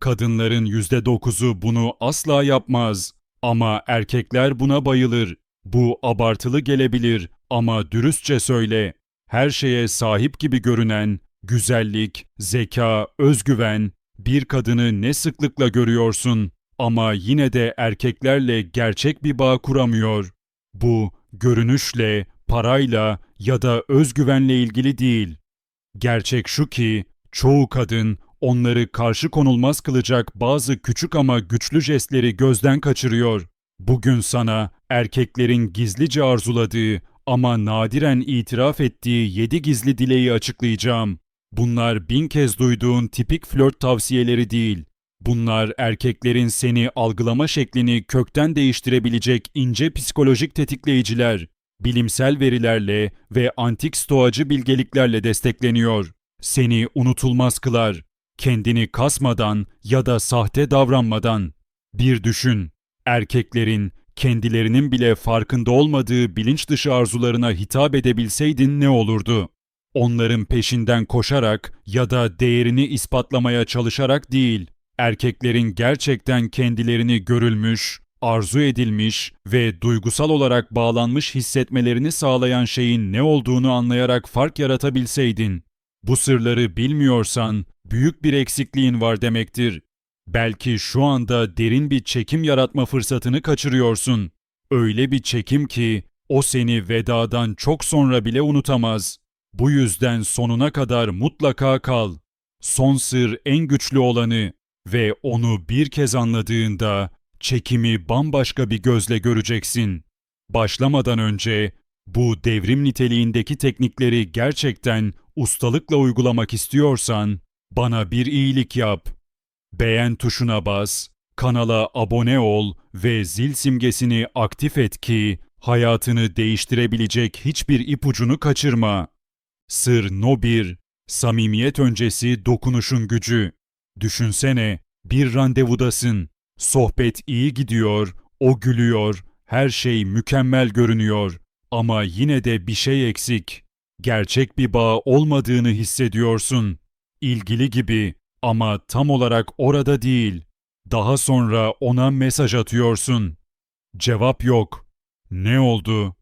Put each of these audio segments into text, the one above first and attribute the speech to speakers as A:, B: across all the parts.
A: Kadınların %9'u bunu asla yapmaz. Ama erkekler buna bayılır. Bu abartılı gelebilir ama dürüstçe söyle. Her şeye sahip gibi görünen, güzellik, zeka, özgüven, bir kadını ne sıklıkla görüyorsun ama yine de erkeklerle gerçek bir bağ kuramıyor. Bu görünüşle, parayla ya da özgüvenle ilgili değil. Gerçek şu ki çoğu kadın onları karşı konulmaz kılacak bazı küçük ama güçlü jestleri gözden kaçırıyor. Bugün sana erkeklerin gizlice arzuladığı ama nadiren itiraf ettiği yedi gizli dileği açıklayacağım. Bunlar bin kez duyduğun tipik flört tavsiyeleri değil. Bunlar erkeklerin seni algılama şeklini kökten değiştirebilecek ince psikolojik tetikleyiciler. Bilimsel verilerle ve antik stoacı bilgeliklerle destekleniyor. Seni unutulmaz kılar. Kendini kasmadan ya da sahte davranmadan. Bir düşün. Erkeklerin kendilerinin bile farkında olmadığı bilinç dışı arzularına hitap edebilseydin ne olurdu? Onların peşinden koşarak ya da değerini ispatlamaya çalışarak değil, erkeklerin gerçekten kendilerini görülmüş, arzu edilmiş ve duygusal olarak bağlanmış hissetmelerini sağlayan şeyin ne olduğunu anlayarak fark yaratabilseydin. Bu sırları bilmiyorsan büyük bir eksikliğin var demektir. Belki şu anda derin bir çekim yaratma fırsatını kaçırıyorsun. Öyle bir çekim ki o seni vedadan çok sonra bile unutamaz. Bu yüzden sonuna kadar mutlaka kal. Son sır en güçlü olanı ve onu bir kez anladığında çekimi bambaşka bir gözle göreceksin. Başlamadan önce bu devrim niteliğindeki teknikleri gerçekten ustalıkla uygulamak istiyorsan bana bir iyilik yap. Beğen tuşuna bas, kanala abone ol ve zil simgesini aktif et ki hayatını değiştirebilecek hiçbir ipucunu kaçırma. Sır No 1 Samimiyet öncesi dokunuşun gücü. Düşünsene, bir randevudasın. Sohbet iyi gidiyor, o gülüyor, her şey mükemmel görünüyor. Ama yine de bir şey eksik. Gerçek bir bağ olmadığını hissediyorsun. İlgili gibi ama tam olarak orada değil. Daha sonra ona mesaj atıyorsun. Cevap yok. Ne oldu?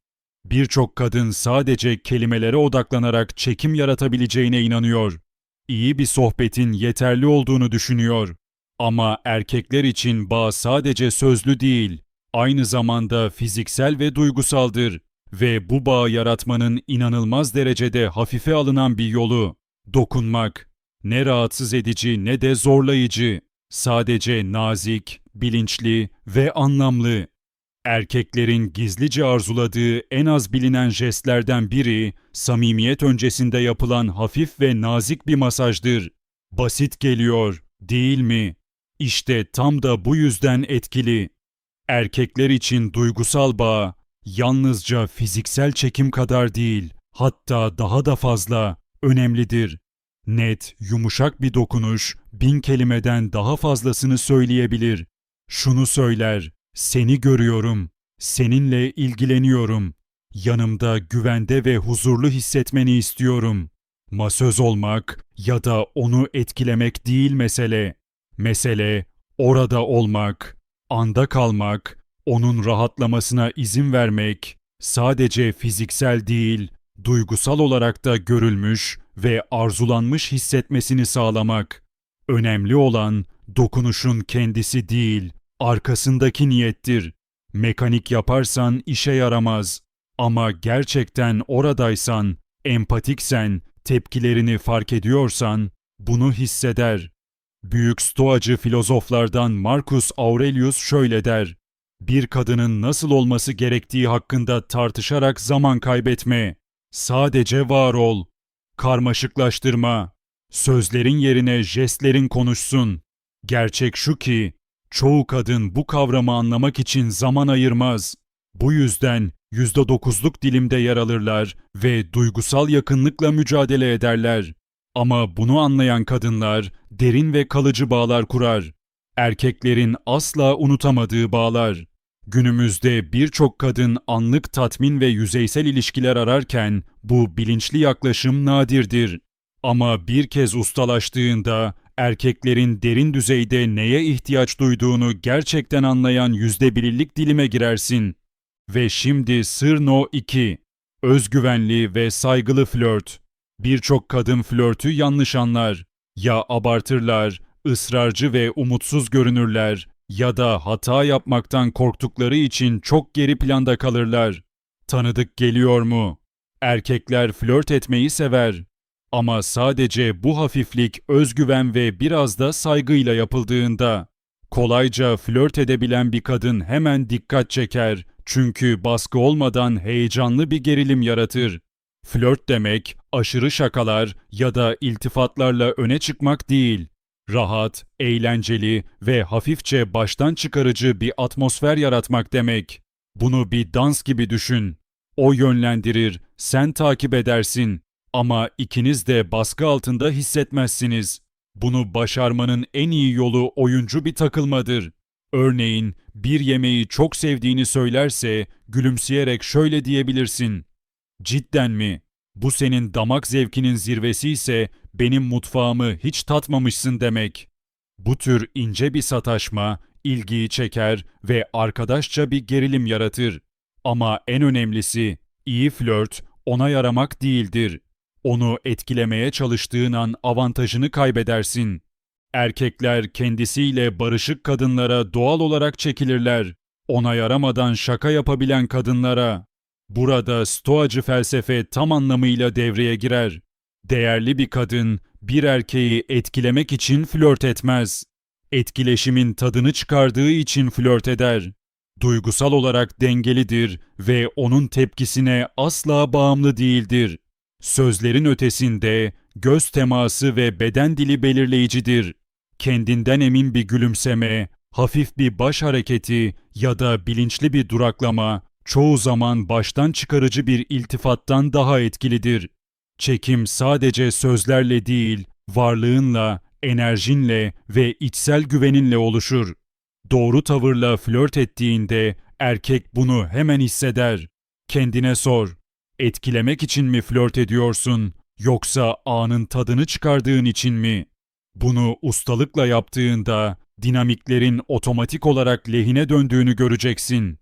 A: Birçok kadın sadece kelimelere odaklanarak çekim yaratabileceğine inanıyor. İyi bir sohbetin yeterli olduğunu düşünüyor. Ama erkekler için bağ sadece sözlü değil, aynı zamanda fiziksel ve duygusaldır ve bu bağı yaratmanın inanılmaz derecede hafife alınan bir yolu. Dokunmak. Ne rahatsız edici ne de zorlayıcı. Sadece nazik, bilinçli ve anlamlı. Erkeklerin gizlice arzuladığı en az bilinen jestlerden biri, samimiyet öncesinde yapılan hafif ve nazik bir masajdır. Basit geliyor, değil mi? İşte tam da bu yüzden etkili. Erkekler için duygusal bağ yalnızca fiziksel çekim kadar değil, hatta daha da fazla önemlidir. Net, yumuşak bir dokunuş bin kelimeden daha fazlasını söyleyebilir. Şunu söyler, seni görüyorum, seninle ilgileniyorum. Yanımda güvende ve huzurlu hissetmeni istiyorum. Masöz olmak ya da onu etkilemek değil mesele. Mesele orada olmak, anda kalmak, onun rahatlamasına izin vermek, sadece fiziksel değil, duygusal olarak da görülmüş ve arzulanmış hissetmesini sağlamak. Önemli olan dokunuşun kendisi değil, arkasındaki niyettir. Mekanik yaparsan işe yaramaz. Ama gerçekten oradaysan, empatiksen, tepkilerini fark ediyorsan bunu hisseder. Büyük stoacı filozoflardan Marcus Aurelius şöyle der: Bir kadının nasıl olması gerektiği hakkında tartışarak zaman kaybetme. Sadece var ol. Karmaşıklaştırma. Sözlerin yerine jestlerin konuşsun. Gerçek şu ki çoğu kadın bu kavramı anlamak için zaman ayırmaz. Bu yüzden %9'luk dilimde yer alırlar ve duygusal yakınlıkla mücadele ederler. Ama bunu anlayan kadınlar derin ve kalıcı bağlar kurar. Erkeklerin asla unutamadığı bağlar. Günümüzde birçok kadın anlık tatmin ve yüzeysel ilişkiler ararken bu bilinçli yaklaşım nadirdir. Ama bir kez ustalaştığında erkeklerin derin düzeyde neye ihtiyaç duyduğunu gerçekten anlayan yüzde birlik dilime girersin. Ve şimdi sır no 2. Özgüvenli ve saygılı flört. Birçok kadın flörtü yanlış anlar. Ya abartırlar, ısrarcı ve umutsuz görünürler ya da hata yapmaktan korktukları için çok geri planda kalırlar. Tanıdık geliyor mu? Erkekler flört etmeyi sever. Ama sadece bu hafiflik, özgüven ve biraz da saygıyla yapıldığında. Kolayca flört edebilen bir kadın hemen dikkat çeker çünkü baskı olmadan heyecanlı bir gerilim yaratır. Flört demek aşırı şakalar ya da iltifatlarla öne çıkmak değil. Rahat, eğlenceli ve hafifçe baştan çıkarıcı bir atmosfer yaratmak demek. Bunu bir dans gibi düşün. O yönlendirir, sen takip edersin ama ikiniz de baskı altında hissetmezsiniz. Bunu başarmanın en iyi yolu oyuncu bir takılmadır. Örneğin bir yemeği çok sevdiğini söylerse gülümseyerek şöyle diyebilirsin. Cidden mi? Bu senin damak zevkinin zirvesi ise benim mutfağımı hiç tatmamışsın demek. Bu tür ince bir sataşma ilgiyi çeker ve arkadaşça bir gerilim yaratır. Ama en önemlisi iyi flört ona yaramak değildir. Onu etkilemeye çalıştığın an avantajını kaybedersin. Erkekler kendisiyle barışık kadınlara doğal olarak çekilirler. Ona yaramadan şaka yapabilen kadınlara. Burada stoacı felsefe tam anlamıyla devreye girer. Değerli bir kadın bir erkeği etkilemek için flört etmez. Etkileşimin tadını çıkardığı için flört eder. Duygusal olarak dengelidir ve onun tepkisine asla bağımlı değildir. Sözlerin ötesinde göz teması ve beden dili belirleyicidir. Kendinden emin bir gülümseme, hafif bir baş hareketi ya da bilinçli bir duraklama çoğu zaman baştan çıkarıcı bir iltifattan daha etkilidir. Çekim sadece sözlerle değil, varlığınla, enerjinle ve içsel güveninle oluşur. Doğru tavırla flört ettiğinde erkek bunu hemen hisseder. Kendine sor. Etkilemek için mi flört ediyorsun yoksa anın tadını çıkardığın için mi? Bunu ustalıkla yaptığında dinamiklerin otomatik olarak lehine döndüğünü göreceksin.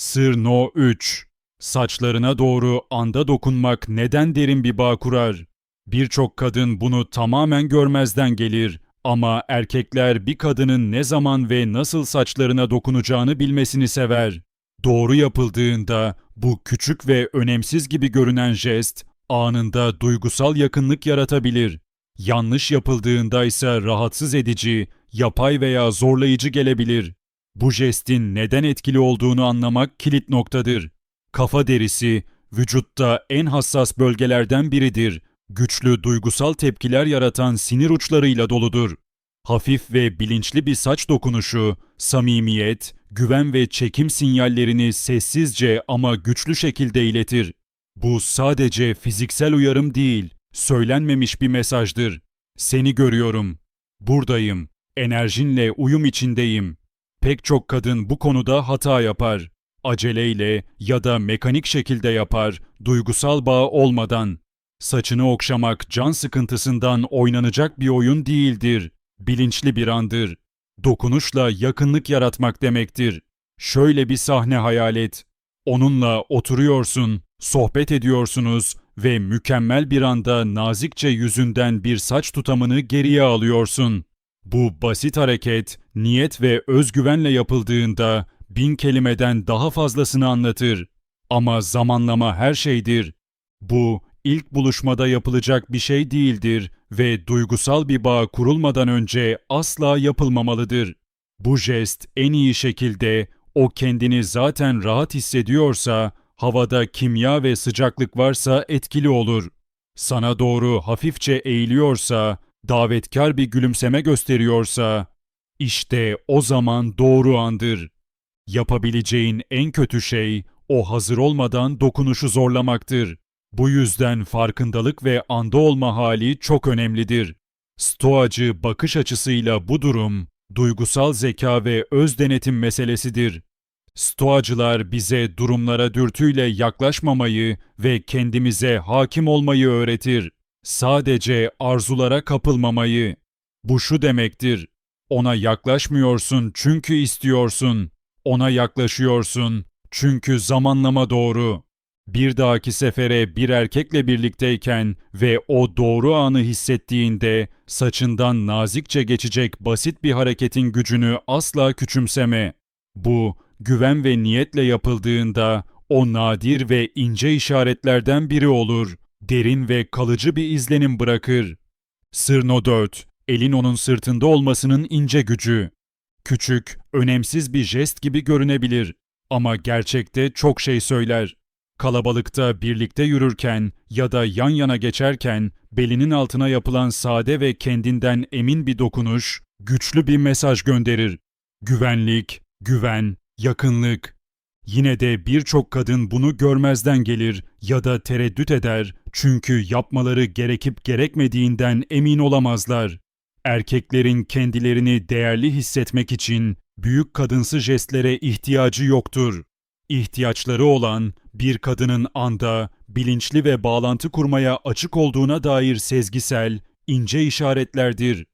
A: Sır No 3 Saçlarına doğru anda dokunmak neden derin bir bağ kurar? Birçok kadın bunu tamamen görmezden gelir ama erkekler bir kadının ne zaman ve nasıl saçlarına dokunacağını bilmesini sever. Doğru yapıldığında bu küçük ve önemsiz gibi görünen jest anında duygusal yakınlık yaratabilir. Yanlış yapıldığında ise rahatsız edici, yapay veya zorlayıcı gelebilir. Bu jestin neden etkili olduğunu anlamak kilit noktadır. Kafa derisi vücutta en hassas bölgelerden biridir. Güçlü duygusal tepkiler yaratan sinir uçlarıyla doludur. Hafif ve bilinçli bir saç dokunuşu, samimiyet, güven ve çekim sinyallerini sessizce ama güçlü şekilde iletir. Bu sadece fiziksel uyarım değil, söylenmemiş bir mesajdır. Seni görüyorum. Buradayım. Enerjinle uyum içindeyim. Pek çok kadın bu konuda hata yapar. Aceleyle ya da mekanik şekilde yapar, duygusal bağ olmadan. Saçını okşamak can sıkıntısından oynanacak bir oyun değildir. Bilinçli bir andır. Dokunuşla yakınlık yaratmak demektir. Şöyle bir sahne hayal et. Onunla oturuyorsun, sohbet ediyorsunuz ve mükemmel bir anda nazikçe yüzünden bir saç tutamını geriye alıyorsun. Bu basit hareket, niyet ve özgüvenle yapıldığında bin kelimeden daha fazlasını anlatır. Ama zamanlama her şeydir. Bu ilk buluşmada yapılacak bir şey değildir ve duygusal bir bağ kurulmadan önce asla yapılmamalıdır. Bu jest en iyi şekilde o kendini zaten rahat hissediyorsa, havada kimya ve sıcaklık varsa etkili olur. Sana doğru hafifçe eğiliyorsa, davetkar bir gülümseme gösteriyorsa, işte o zaman doğru andır. Yapabileceğin en kötü şey o hazır olmadan dokunuşu zorlamaktır. Bu yüzden farkındalık ve anda olma hali çok önemlidir. Stoacı bakış açısıyla bu durum duygusal zeka ve öz denetim meselesidir. Stoacılar bize durumlara dürtüyle yaklaşmamayı ve kendimize hakim olmayı öğretir. Sadece arzulara kapılmamayı. Bu şu demektir. Ona yaklaşmıyorsun çünkü istiyorsun. Ona yaklaşıyorsun çünkü zamanlama doğru. Bir dahaki sefere bir erkekle birlikteyken ve o doğru anı hissettiğinde saçından nazikçe geçecek basit bir hareketin gücünü asla küçümseme. Bu güven ve niyetle yapıldığında o nadir ve ince işaretlerden biri olur. Derin ve kalıcı bir izlenim bırakır. Sırno 4. Elin onun sırtında olmasının ince gücü. Küçük, önemsiz bir jest gibi görünebilir ama gerçekte çok şey söyler. Kalabalıkta birlikte yürürken ya da yan yana geçerken belinin altına yapılan sade ve kendinden emin bir dokunuş güçlü bir mesaj gönderir. Güvenlik, güven, yakınlık. Yine de birçok kadın bunu görmezden gelir ya da tereddüt eder çünkü yapmaları gerekip gerekmediğinden emin olamazlar. Erkeklerin kendilerini değerli hissetmek için büyük kadınsı jestlere ihtiyacı yoktur. İhtiyaçları olan bir kadının anda bilinçli ve bağlantı kurmaya açık olduğuna dair sezgisel, ince işaretlerdir.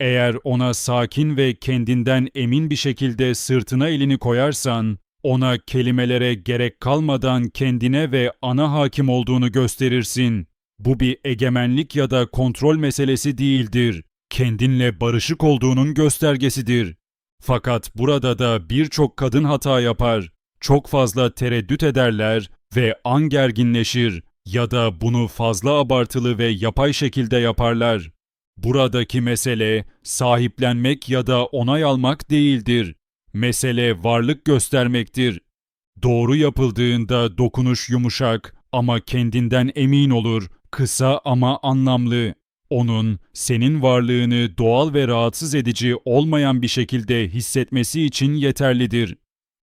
A: Eğer ona sakin ve kendinden emin bir şekilde sırtına elini koyarsan, ona kelimelere gerek kalmadan kendine ve ana hakim olduğunu gösterirsin. Bu bir egemenlik ya da kontrol meselesi değildir. Kendinle barışık olduğunun göstergesidir. Fakat burada da birçok kadın hata yapar. Çok fazla tereddüt ederler ve an gerginleşir ya da bunu fazla abartılı ve yapay şekilde yaparlar. Buradaki mesele sahiplenmek ya da onay almak değildir. Mesele varlık göstermektir. Doğru yapıldığında dokunuş yumuşak ama kendinden emin olur, kısa ama anlamlı. Onun senin varlığını doğal ve rahatsız edici olmayan bir şekilde hissetmesi için yeterlidir.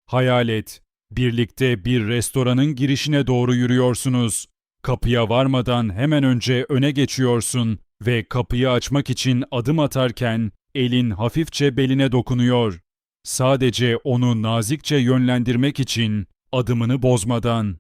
A: Hayal et. Birlikte bir restoranın girişine doğru yürüyorsunuz. Kapıya varmadan hemen önce öne geçiyorsun ve kapıyı açmak için adım atarken elin hafifçe beline dokunuyor. Sadece onu nazikçe yönlendirmek için adımını bozmadan.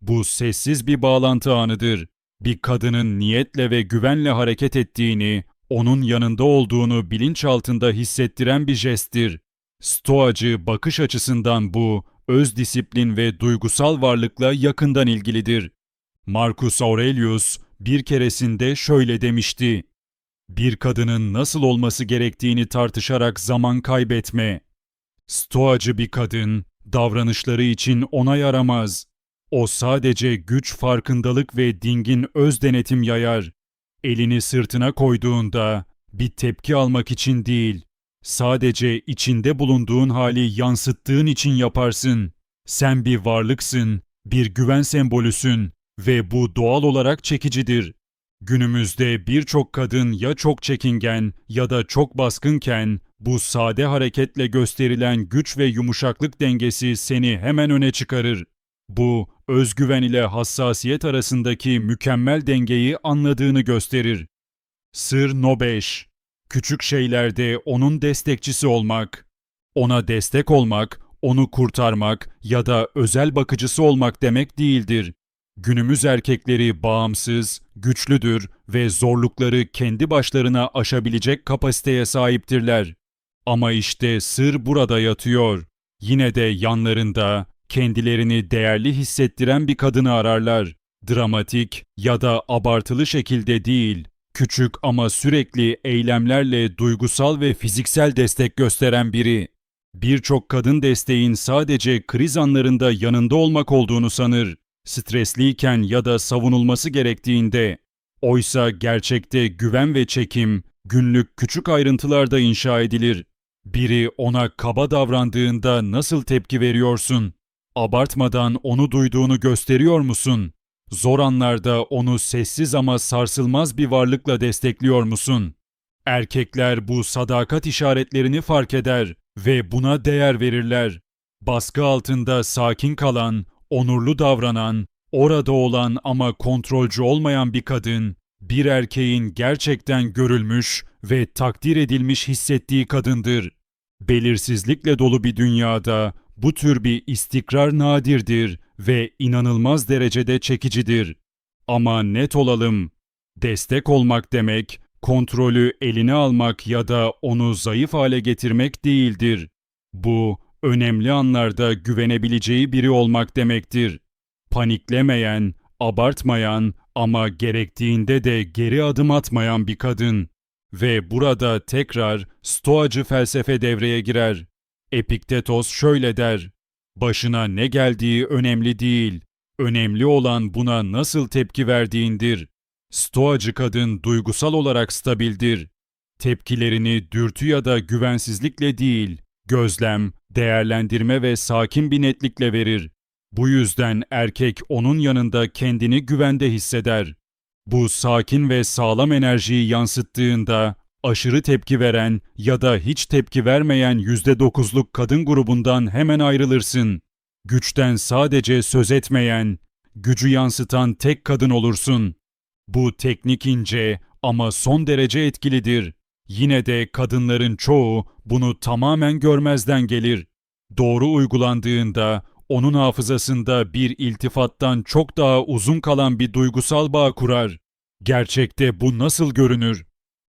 A: Bu sessiz bir bağlantı anıdır. Bir kadının niyetle ve güvenle hareket ettiğini, onun yanında olduğunu bilinç altında hissettiren bir jesttir. Stoacı bakış açısından bu, öz disiplin ve duygusal varlıkla yakından ilgilidir. Marcus Aurelius bir keresinde şöyle demişti. Bir kadının nasıl olması gerektiğini tartışarak zaman kaybetme. Stoacı bir kadın, davranışları için onay aramaz. O sadece güç farkındalık ve dingin öz denetim yayar. Elini sırtına koyduğunda bir tepki almak için değil, sadece içinde bulunduğun hali yansıttığın için yaparsın. Sen bir varlıksın, bir güven sembolüsün ve bu doğal olarak çekicidir. Günümüzde birçok kadın ya çok çekingen ya da çok baskınken bu sade hareketle gösterilen güç ve yumuşaklık dengesi seni hemen öne çıkarır. Bu özgüven ile hassasiyet arasındaki mükemmel dengeyi anladığını gösterir. Sır No 5 Küçük şeylerde onun destekçisi olmak. Ona destek olmak, onu kurtarmak ya da özel bakıcısı olmak demek değildir. Günümüz erkekleri bağımsız, güçlüdür ve zorlukları kendi başlarına aşabilecek kapasiteye sahiptirler. Ama işte sır burada yatıyor. Yine de yanlarında kendilerini değerli hissettiren bir kadını ararlar. Dramatik ya da abartılı şekilde değil, küçük ama sürekli eylemlerle duygusal ve fiziksel destek gösteren biri. Birçok kadın desteğin sadece kriz anlarında yanında olmak olduğunu sanır. Stresliyken ya da savunulması gerektiğinde. Oysa gerçekte güven ve çekim günlük küçük ayrıntılarda inşa edilir. Biri ona kaba davrandığında nasıl tepki veriyorsun? Abartmadan onu duyduğunu gösteriyor musun? Zor anlarda onu sessiz ama sarsılmaz bir varlıkla destekliyor musun? Erkekler bu sadakat işaretlerini fark eder ve buna değer verirler. Baskı altında sakin kalan, onurlu davranan, orada olan ama kontrolcü olmayan bir kadın, bir erkeğin gerçekten görülmüş ve takdir edilmiş hissettiği kadındır. Belirsizlikle dolu bir dünyada bu tür bir istikrar nadirdir ve inanılmaz derecede çekicidir. Ama net olalım, destek olmak demek kontrolü eline almak ya da onu zayıf hale getirmek değildir. Bu, önemli anlarda güvenebileceği biri olmak demektir. Paniklemeyen, abartmayan ama gerektiğinde de geri adım atmayan bir kadın. Ve burada tekrar stoacı felsefe devreye girer. Epiktetos şöyle der. Başına ne geldiği önemli değil. Önemli olan buna nasıl tepki verdiğindir. Stoacı kadın duygusal olarak stabildir. Tepkilerini dürtü ya da güvensizlikle değil, gözlem, değerlendirme ve sakin bir netlikle verir. Bu yüzden erkek onun yanında kendini güvende hisseder. Bu sakin ve sağlam enerjiyi yansıttığında aşırı tepki veren ya da hiç tepki vermeyen %9'luk kadın grubundan hemen ayrılırsın. Güçten sadece söz etmeyen, gücü yansıtan tek kadın olursun. Bu teknik ince ama son derece etkilidir. Yine de kadınların çoğu bunu tamamen görmezden gelir. Doğru uygulandığında onun hafızasında bir iltifattan çok daha uzun kalan bir duygusal bağ kurar. Gerçekte bu nasıl görünür?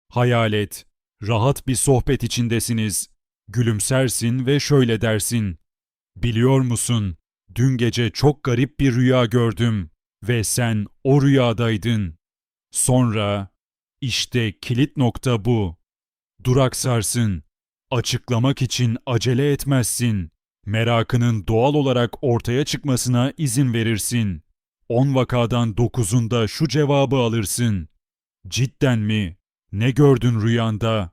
A: Hayal et. Rahat bir sohbet içindesiniz. Gülümsersin ve şöyle dersin. Biliyor musun? Dün gece çok garip bir rüya gördüm ve sen o rüyadaydın. Sonra işte kilit nokta bu. Duraksarsın. Açıklamak için acele etmezsin. Merakının doğal olarak ortaya çıkmasına izin verirsin. 10 vakadan 9'unda şu cevabı alırsın. Cidden mi? Ne gördün rüyanda?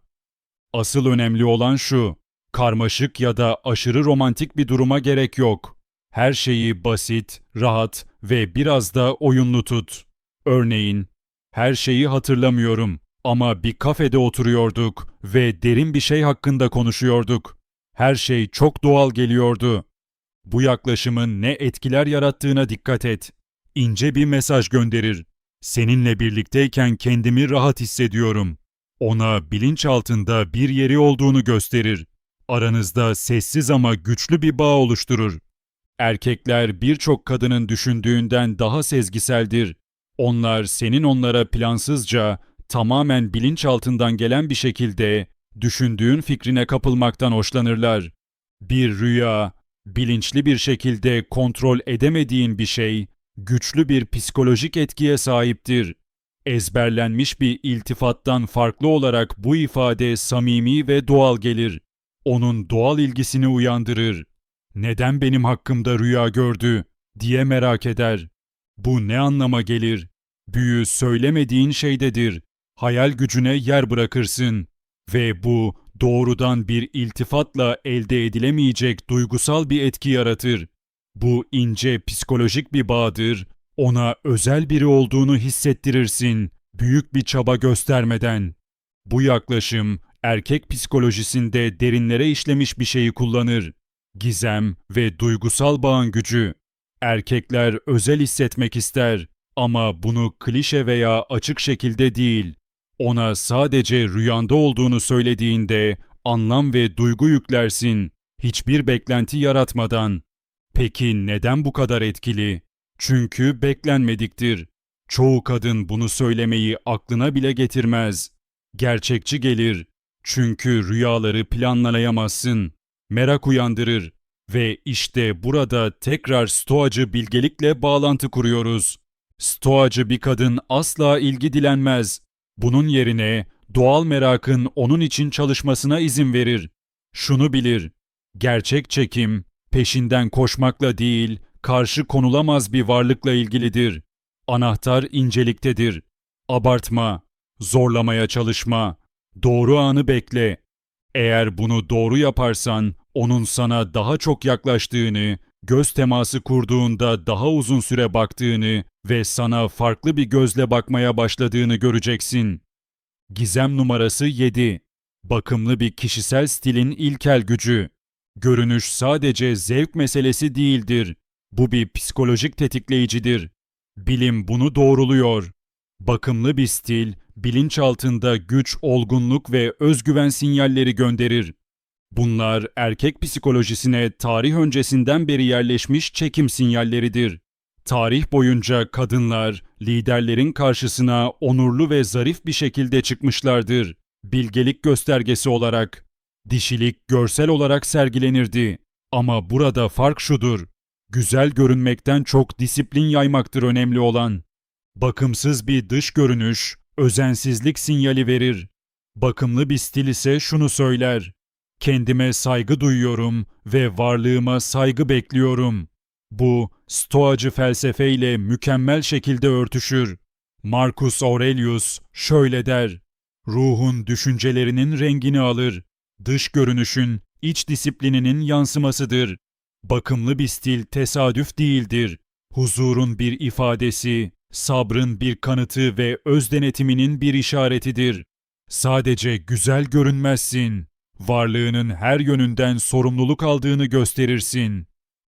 A: Asıl önemli olan şu. Karmaşık ya da aşırı romantik bir duruma gerek yok. Her şeyi basit, rahat ve biraz da oyunlu tut. Örneğin, her şeyi hatırlamıyorum ama bir kafede oturuyorduk ve derin bir şey hakkında konuşuyorduk. Her şey çok doğal geliyordu. Bu yaklaşımın ne etkiler yarattığına dikkat et. İnce bir mesaj gönderir. Seninle birlikteyken kendimi rahat hissediyorum. Ona bilinç altında bir yeri olduğunu gösterir. Aranızda sessiz ama güçlü bir bağ oluşturur. Erkekler birçok kadının düşündüğünden daha sezgiseldir. Onlar senin onlara plansızca, tamamen bilinç altından gelen bir şekilde düşündüğün fikrine kapılmaktan hoşlanırlar. Bir rüya, bilinçli bir şekilde kontrol edemediğin bir şey, güçlü bir psikolojik etkiye sahiptir. Ezberlenmiş bir iltifattan farklı olarak bu ifade samimi ve doğal gelir. Onun doğal ilgisini uyandırır. Neden benim hakkımda rüya gördü diye merak eder. Bu ne anlama gelir? Büyü söylemediğin şeydedir. Hayal gücüne yer bırakırsın. Ve bu doğrudan bir iltifatla elde edilemeyecek duygusal bir etki yaratır. Bu ince psikolojik bir bağdır. Ona özel biri olduğunu hissettirirsin büyük bir çaba göstermeden. Bu yaklaşım erkek psikolojisinde derinlere işlemiş bir şeyi kullanır. Gizem ve duygusal bağın gücü. Erkekler özel hissetmek ister ama bunu klişe veya açık şekilde değil. Ona sadece rüyanda olduğunu söylediğinde anlam ve duygu yüklersin, hiçbir beklenti yaratmadan. Peki neden bu kadar etkili? Çünkü beklenmediktir. Çoğu kadın bunu söylemeyi aklına bile getirmez. Gerçekçi gelir. Çünkü rüyaları planlayamazsın. Merak uyandırır. Ve işte burada tekrar stoacı bilgelikle bağlantı kuruyoruz. Stoacı bir kadın asla ilgi dilenmez. Bunun yerine doğal merakın onun için çalışmasına izin verir. Şunu bilir. Gerçek çekim peşinden koşmakla değil, karşı konulamaz bir varlıkla ilgilidir. Anahtar inceliktedir. Abartma, zorlamaya çalışma, doğru anı bekle. Eğer bunu doğru yaparsan onun sana daha çok yaklaştığını, göz teması kurduğunda daha uzun süre baktığını ve sana farklı bir gözle bakmaya başladığını göreceksin. Gizem numarası 7. Bakımlı bir kişisel stilin ilkel gücü. Görünüş sadece zevk meselesi değildir. Bu bir psikolojik tetikleyicidir. Bilim bunu doğruluyor. Bakımlı bir stil, bilinç altında güç, olgunluk ve özgüven sinyalleri gönderir. Bunlar erkek psikolojisine tarih öncesinden beri yerleşmiş çekim sinyalleridir. Tarih boyunca kadınlar liderlerin karşısına onurlu ve zarif bir şekilde çıkmışlardır. Bilgelik göstergesi olarak. Dişilik görsel olarak sergilenirdi. Ama burada fark şudur. Güzel görünmekten çok disiplin yaymaktır önemli olan. Bakımsız bir dış görünüş özensizlik sinyali verir. Bakımlı bir stil ise şunu söyler. Kendime saygı duyuyorum ve varlığıma saygı bekliyorum. Bu stoacı felsefeyle mükemmel şekilde örtüşür. Marcus Aurelius şöyle der. Ruhun düşüncelerinin rengini alır. Dış görünüşün iç disiplininin yansımasıdır. Bakımlı bir stil tesadüf değildir. Huzurun bir ifadesi, sabrın bir kanıtı ve öz denetiminin bir işaretidir. Sadece güzel görünmezsin. Varlığının her yönünden sorumluluk aldığını gösterirsin.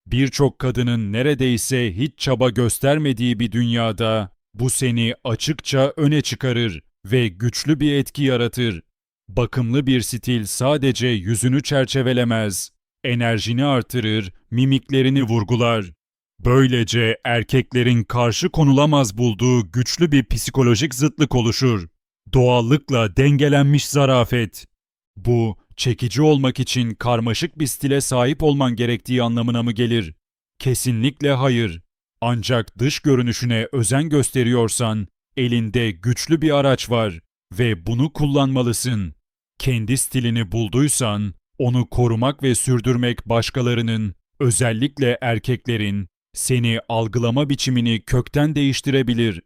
A: Birçok kadının neredeyse hiç çaba göstermediği bir dünyada bu seni açıkça öne çıkarır ve güçlü bir etki yaratır. Bakımlı bir stil sadece yüzünü çerçevelemez, enerjini artırır, mimiklerini vurgular. Böylece erkeklerin karşı konulamaz bulduğu güçlü bir psikolojik zıtlık oluşur. Doğallıkla dengelenmiş zarafet. Bu, çekici olmak için karmaşık bir stile sahip olman gerektiği anlamına mı gelir? Kesinlikle hayır. Ancak dış görünüşüne özen gösteriyorsan, elinde güçlü bir araç var ve bunu kullanmalısın. Kendi stilini bulduysan, onu korumak ve sürdürmek başkalarının, özellikle erkeklerin, seni algılama biçimini kökten değiştirebilir.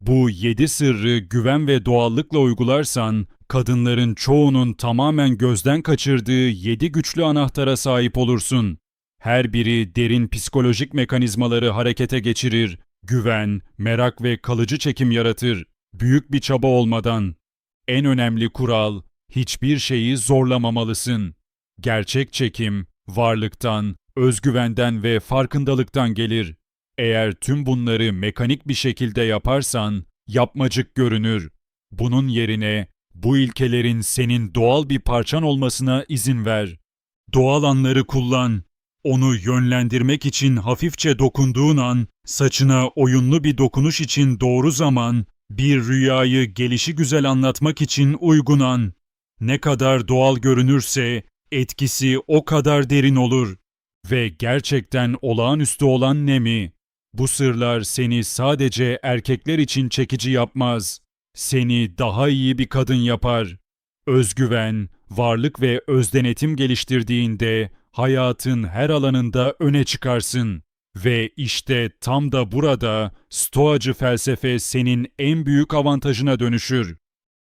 A: Bu yedi sırrı güven ve doğallıkla uygularsan, kadınların çoğunun tamamen gözden kaçırdığı yedi güçlü anahtara sahip olursun. Her biri derin psikolojik mekanizmaları harekete geçirir, güven, merak ve kalıcı çekim yaratır. Büyük bir çaba olmadan. En önemli kural, hiçbir şeyi zorlamamalısın. Gerçek çekim, varlıktan, özgüvenden ve farkındalıktan gelir. Eğer tüm bunları mekanik bir şekilde yaparsan, yapmacık görünür. Bunun yerine bu ilkelerin senin doğal bir parçan olmasına izin ver. Doğal anları kullan. Onu yönlendirmek için hafifçe dokunduğun an, saçına oyunlu bir dokunuş için doğru zaman, bir rüyayı gelişi güzel anlatmak için uygun an. Ne kadar doğal görünürse etkisi o kadar derin olur ve gerçekten olağanüstü olan ne mi? Bu sırlar seni sadece erkekler için çekici yapmaz. Seni daha iyi bir kadın yapar. Özgüven, varlık ve özdenetim geliştirdiğinde hayatın her alanında öne çıkarsın. Ve işte tam da burada stoacı felsefe senin en büyük avantajına dönüşür.